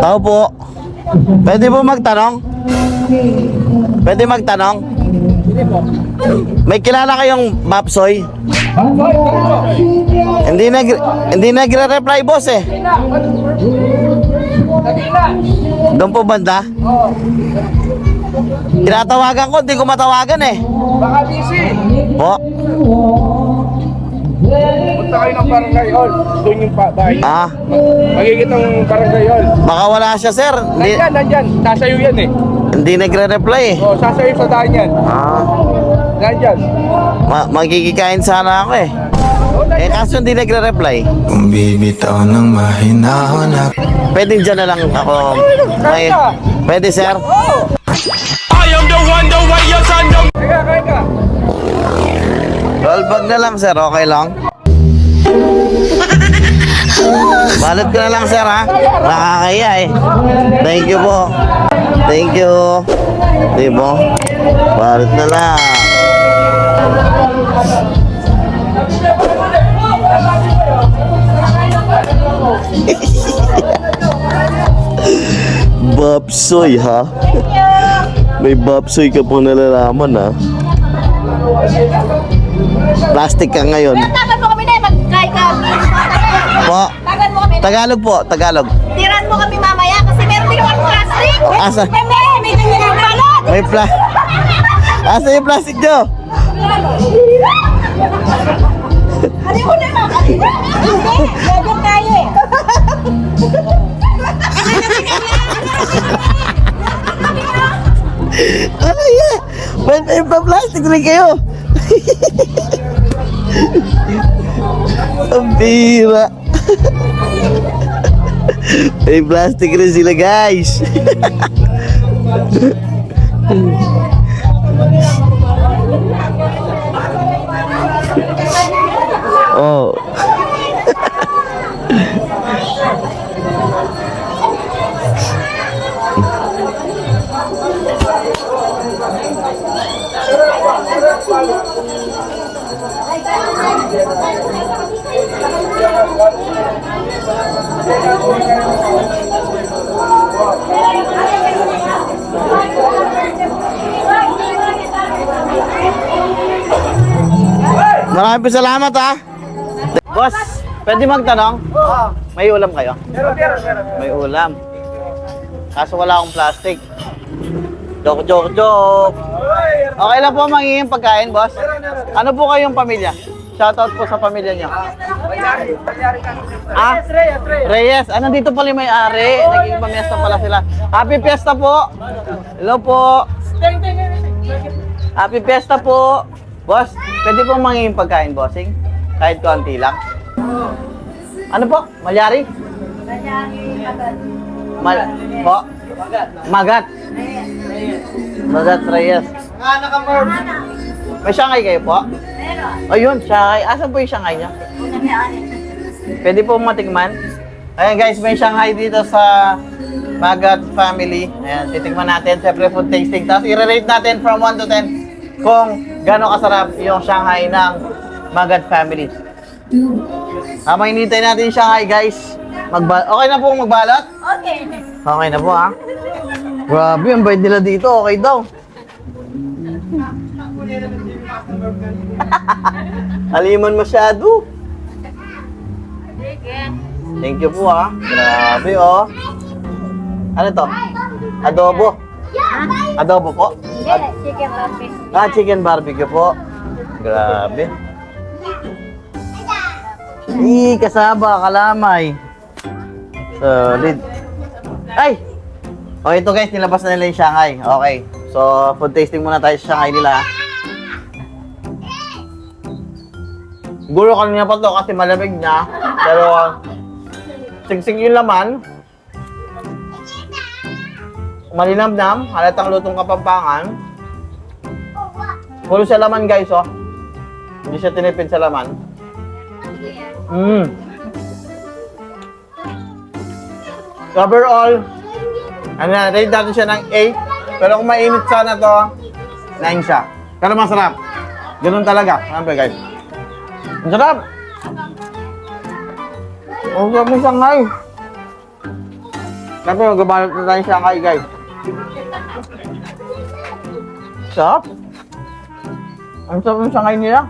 Tao po. Pwede po magtanong? Pwede magtanong? May kilala kayong Mapsoy? Hindi nag hindi nagre-reply boss eh. Doon po banda? Tinatawagan ko, hindi ko matawagan eh. Baka busy. Po? Punta kayo ng barangay hall. Doon yung pa bahay. Ah, Magigit ang barangay hall. baka wala siya sir. Hindi, Nandyan, nandyan. Sasayo yan eh. hindi nagre-reply eh. O, sasayo sa daan yan. Ah, Nandyan. ma magkikikain sana ako eh. O, Eh nandyan. kaso hindi nagre-reply. Kung bibitaw ng mahinahon ako Pwede dyan na lang ako. May, pwede sir? Kaya, kaya ka. Roll bag na lang sir, okay lang? Balot ko na lang sir ha. Nakakaya eh. Thank you po. Thank you. Di mo? Balot na lang. Babsoy ha? May babsoy ka pong nalalaman ha? Plastic ka ngayon. Kami. Po, Tagan mo kami. Tagalog po, Tagalog. Tiran mo kami mamaya kasi meron din akong plastic. Asa? May may may ganyan ang balot. May pla... Asa yung plastic nyo? Ano mo na lang? Hindi. Gagan tayo eh. Ano yan? May, may pa plastic rin kayo. Ang bira. may plastic rin sila oh. Maraming po salamat ha. Boss, pwede magtanong? May ulam kayo? Meron, meron, meron. May ulam. Kaso wala akong plastic. Joke, joke, joke. Okay lang po mangingin pagkain, boss. Ano po kayong pamilya? Shoutout po sa pamilya niyo. Ah, Reyes, Reyes. Reyes, ano dito pala yung may-ari? Naging pamiesta pala sila. Happy Fiesta po! Hello po! Happy Fiesta po! Boss, pwede pong mangingin pagkain, bossing? Kahit konti lang. Ano po? Malyari? Mal po? Magat. Magat Reyes. Nga, naka-merge. May Shanghai kayo po? Ayun, Shanghai. Asan po yung Shanghai niya? Pwede po matikman. Ayan guys, may Shanghai dito sa Magat family. Ayan, titikman natin. Siyempre food tasting. Tapos i-rate natin from 1 to 10 kung gano'ng kasarap yung Shanghai ng Magat family. Habang inintay natin yung Shanghai guys. Magba okay na po magbalot? Okay. Okay na po ha. Grabe, ang bait nila dito. Okay daw. Haliman masyado. Thank you po ha. Grabe oh. Ano to? Adobo. Adobo po? Ad- Chicken barbecue. ah, chicken barbecue po. Grabe. Ih, kasaba, kalamay. Solid. Ay! O ito guys, nilabas na nila yung Shanghai. Okay. So, food tasting muna tayo sa Shanghai nila. Siguro kanina pa to kasi malamig na. Pero, sigsig yung laman. Malinamnam, halatang lutong kapampangan. Puro sa laman guys, oh. Hindi siya tinipid sa laman. Mm. Overall, ano na, rate natin siya ng 8. Pero kung mainit sana to, 9 siya. Pero masarap. Ganun talaga. Ba guys? Ang sarap! Ang sarap ng Shanghai. Siyempre, magabalot na tayo kay guys. Sarap. Ang sarap ng sangay nila.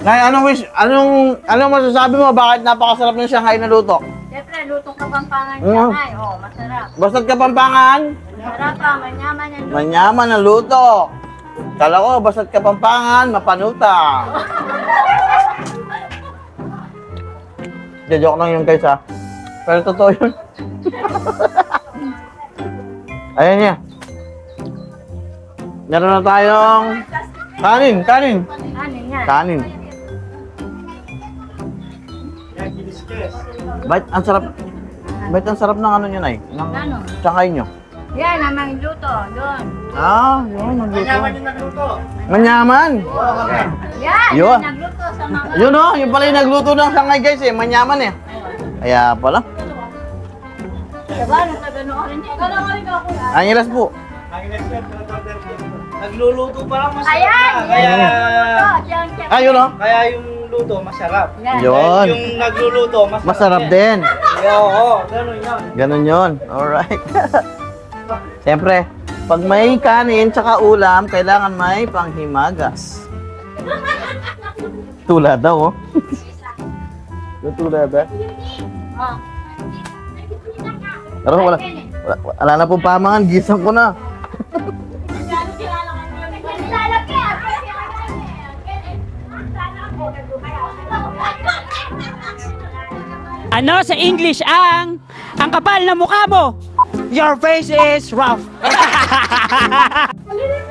Nay, anong wish, anong, anong masasabi mo? Bakit napakasarap ng Shanghai na luto? Siyempre, lutong kapampangan Mm. siya nga. Oh, masarap. Basta't kapampangan, Masarap pa, manyaman yan. manyaman ang luto. Kala ko, basta't kapampangan, mapanuta. Hindi, joke lang yun guys ha. Pero totoo yun. Ayan niya. Meron na tayong kanin, kanin. Ano yan? Kanin. Bait, ang sarap. Bait, ang sarap ng ano nyo, Nay. Ng Ano? sangay nyo. Yan, namang luto. Doon. Ah, yun, nagluto. Manyaman. Yan, Yun. yung nagluto sa mga... Yun oh, yung pala yung nagluto ng sangay guys eh, manyaman eh. Kaya pala. Diba, nagkagano ka rin yan. Gano'n ka rin ako. Angilas po. Nagluluto pa lang masarap Ayan, na. yan. Kaya, Luto, diyan, chef. Ah, yun oh. kaya yung luto masarap. Yan. Yun. Yung nagluluto masarap, Masarap din. Oo, ganun yun. Ganun yun. Alright. Siyempre, pag may kanin tsaka ulam, kailangan may panghimagas. Tula daw, oh. Yung tula ba? Oh. Pero wala, wala, wala na pong pamangan, gisang ko na. Ano sa English ang ang kapal na mukha mo? Your face is rough.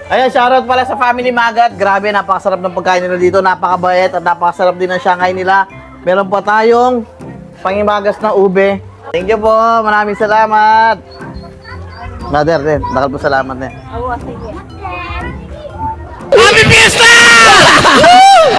Ayan, shoutout pala sa Family Magat. Grabe, napakasarap ng pagkain nila dito. Napakabait at napakasarap din ng Shanghai nila. Meron pa tayong pangimagas na ube. Thank you po. Maraming salamat. Mother din. Nakal po salamat din. Oo, sige. Happy Fiesta!